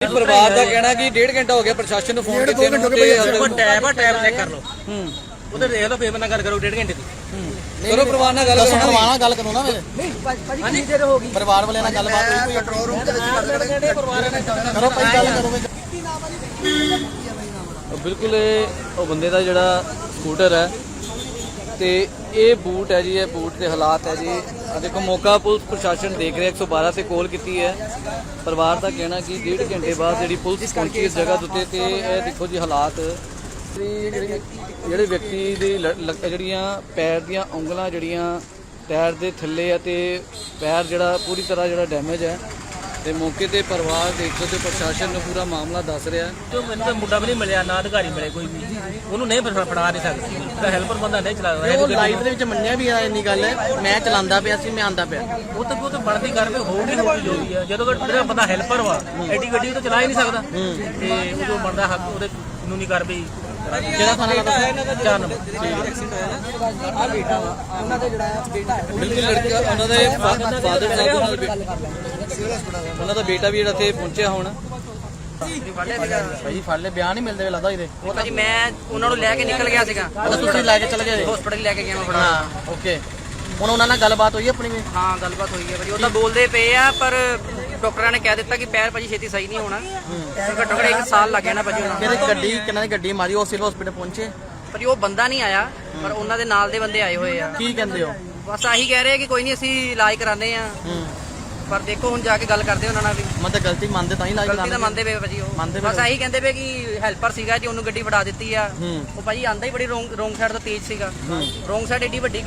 ਪਰਿਵਾਰ ਦਾ ਕਹਿਣਾ ਕਿ ਡੇਢ ਘੰਟਾ ਹੋ ਗਿਆ ਪ੍ਰਸ਼ਾਸਨ ਨੂੰ ਫੋਨ ਕੀਤੇ ਨੂੰ ਤੇ ਉਹ ਟੈਬ ਆ ਟੈਬ ਚੈੱਕ ਕਰ ਲਓ। ਹੂੰ। ਉਹਦੇ ਦੇਖ ਲਓ ਫੇਰ ਮੈਂ ਗੱਲ ਕਰੋ ਡੇਢ ਘੰਟੇ ਦੀ। ਕਰੋ ਪਰਿਵਾਰ ਨਾਲ ਗੱਲ ਕਰੋ ਪਰਿਵਾਰ ਨਾਲ ਗੱਲ ਕਰੋ ਨਾ। ਮੇਰੇ ਪਰਿਵਾਰ ਵਾਲਿਆਂ ਨਾਲ ਗੱਲਬਾਤ ਹੋਈ ਕੋਈ ਕੰਟਰੋਲ ਰੂਮ ਦੇ ਵਿੱਚ ਕਰੋ ਭਾਈ ਗੱਲ ਕਰੋ। ਬਿਲਕੁਲ ਇਹ ਉਹ ਬੰਦੇ ਦਾ ਜਿਹੜਾ ਸਕੂਟਰ ਹੈ ਤੇ ਇਹ ਬੂਟ ਹੈ ਜੀ ਇਹ ਬੂਟ ਦੇ ਹਾਲਾਤ ਹੈ ਜੀ। ਆ ਦੇਖੋ ਮੌਕਾ ਪੁਲਿਸ ਪ੍ਰਸ਼ਾਸਨ ਦੇਖ ਰਿਹਾ 112 ਤੇ ਕਾਲ ਕੀਤੀ ਹੈ। ਪਰਿਵਾਰ ਦਾ ਕਹਿਣਾ ਕਿ ਡੇਢ ਘੰਟੇ ਬਾਅਦ ਜਿਹੜੀ ਪੁਲਿਸ ਪਹੁੰਚੀ ਇਸ ਜਗ੍ਹਾ ਦੇ ਉੱਤੇ ਤੇ ਇਹ ਦੇਖੋ ਜੀ ਹਾਲਾਤ। ਜਿਹੜੇ ਜਿਹੜੇ ਵਿਅਕਤੀ ਦੇ ਜਿਹੜੀਆਂ ਪੈਰ ਦੀਆਂ ਉਂਗਲਾਂ ਜਿਹੜੀਆਂ ਟਾਇਰ ਦੇ ਥੱਲੇ ਆ ਤੇ ਪੈਰ ਜਿਹੜਾ ਪੂਰੀ ਤਰ੍ਹਾਂ ਜਿਹੜਾ ਡੈਮੇਜ ਹੈ ਤੇ ਮੌਕੇ ਤੇ ਪਰਿਵਾਰ ਦੇਖ ਸਕਦੇ ਹੋ ਪ੍ਰਸ਼ਾਸਨ ਨੂੰ ਪੂਰਾ ਮਾਮਲਾ ਦੱਸ ਰਿਹਾ ਹੈ। ਜੋ ਮੈਨੂੰ ਤਾਂ ਮੁੰਡਾ ਵੀ ਨਹੀਂ ਮਿਲਿਆ ਨਾ ਅਧਿਕਾਰੀ ਮਿਲੇ ਕੋਈ ਵੀ। ਉਹਨੂੰ ਨਹੀਂ ਫੜ- ਫੜਾ ਨਹੀਂ ਸਕਦੇ। ਤਾਂ ਹੈਲਪਰ ਬੰਦਾ ਨਹੀਂ ਚਲਾ ਉਹ ਲਾਈਫ ਦੇ ਵਿੱਚ ਮੰਨਿਆ ਵੀ ਆ ਇੰਨੀ ਗੱਲ। ਮੈਂ ਚਲਾਉਂਦਾ ਪਿਆ ਸੀ ਮੈਂ ਆਂਦਾ ਪਿਆ। ਉਹ ਤਾਂ ਉਹ ਤਾਂ ਬਣਦੀ ਕਰ ਵੀ ਹੋਊਗੀ ਹੋਊਗੀ ਜੋ ਵੀ ਆ। ਜਦੋਂ ਕਿ ਜਿਹੜਾ ਬੰਦਾ ਹੈਲਪਰ ਵਾ ਐਡੀ ਗੱਡੀ ਉਹ ਤਾਂ ਚਲਾ ਹੀ ਨਹੀਂ ਸਕਦਾ। ਤੇ ਉਹ ਜੋ ਬਣਦਾ ਹੱਕ ਉਹਦੇ ਕਾਨੂੰਨੀ ਕਾਰਵਾਈ ਕਿਹੜਾ ਥਾਣਾ ਲੱਗਦਾ ਚਾਰ ਨੰਬਰ। ਬਿਲਕੁਲ ਲੜਕਾ ਉਹਨਾਂ ਦੇ ਫਾਦਰ ਸਾਹਿਬ ਦੇ ਨਾਲ ਬੇ- ਉਹਨਾਂ ਦਾ ਬੇਟਾ ਵੀ ਜਿਹੜਾ ਇੱਥੇ ਪਹੁੰਚਿਆ ਹੁਣ। ਭਾਈ ਫੜ ਲੈ ਬਿਆਨ ਨਹੀਂ ਮਿਲਦੇ ਲੱਗਦਾ ਇਹਦੇ। ਉਹ ਤਾਂ ਜੀ ਮੈਂ ਉਹਨਾਂ ਨੂੰ ਲੈ ਕੇ ਨਿਕਲ ਗਿਆ ਸੀਗਾ। ਅੱਛਾ ਤੁਸੀਂ ਲੈ ਕੇ ਚਲੇ ਗਏ? ਹਸਪੀਟਲ ਲੈ ਕੇ ਗਿਆ ਮੈਂ ਫੜਾ। ਹਾਂ ਓਕੇ ਹੁਣ ਉਹਨਾਂ ਨਾਲ ਗੱਲਬਾਤ ਹੋਈ ਆਪਣੀ ਵੀ? ਹਾਂ ਗੱਲਬਾਤ ਹੋਈ ਹੈ ਭਾਜੀ। ਉਹ ਤਾਂ ਬੋਲਦੇ ਪਏ ਆ ਪਰ ਡਾਕਟਰਾਂ ਨੇ ਕਹਿ ਦਿੱਤਾ ਕਿ ਪੈਰ ਭਾਜੀ ਛੇਤੀ ਸਹੀ ਨਹੀਂ ਹੋਣਾ। ਘੱਟੋ ਘੱਟ ਇੱਕ ਸਾਲ ਲੱਗ ਜਾਣਾ ਭਾਜੀ ਉਹਨਾਂ ਨੂੰ। ਕਿਹਦੀ ਗੱਡੀ ਕਿਹਨਾਂ ਦੀ ਗੱਡੀ ਮਾਰੀ ਉਹ ਸਿਵਲ ਹਸਪੀਟਲ ਪਹੁੰਚੇ? ਭਾਜੀ ਉਹ ਬੰਦਾ ਨਹੀਂ ਆਇਆ ਪਰ ਉਹਨਾਂ ਦੇ ਨਾਲ ਦੇ ਬੰਦੇ ਆਏ ਹੋਏ ਆ। ਕੀ ਕਹਿੰਦੇ ਹੋ? ਬਸ ਆਹੀ ਕਹਿ ਰਹੇ ਆ ਕਿ ਕੋਈ ਨਹੀਂ ਅਸੀਂ ਇਲਾਜ ਕਰਾਉਂਦੇ ਆ। ਹੂੰ। ਪਰ ਦੇਖੋ ਹੁਣ ਜਾ ਕੇ ਗੱਲ ਕਰਦੇ ਉਹਨਾਂ ਨਾਲ ਵੀ। ਮੈਂ ਤਾਂ ਗਲਤੀ ਮੰਨਦੇ ਤਾਂ ਹੀ ਲਾਈਕ ਗਲਤੀ ਤਾਂ ਮੰਨਦੇ ਪਏ ਭਾਜੀ ਉਹ। ਪਏ ਬਸ ਆਹੀ ਕਹਿੰਦੇ ਪਏ ਕਿ ਹੈਲਪਰ ਸੀਗਾ ਜੀ ਉਹਨੂੰ ਗੱਡੀ ਫੜਾ ਦਿੱਤੀ ਆ। ਹੂੰ। ਉਹ ਭਾਜੀ ਆਂਦਾ ਹੀ ਬੜੀ ਰੋਂਗ ਰੋਂਗ ਸਾਈਡ ਤੋਂ ਤੇਜ਼ ਸੀਗਾ। ਰੋਂਗ ਸਾਈਡ ਏਡੀ ਵੱਡੀ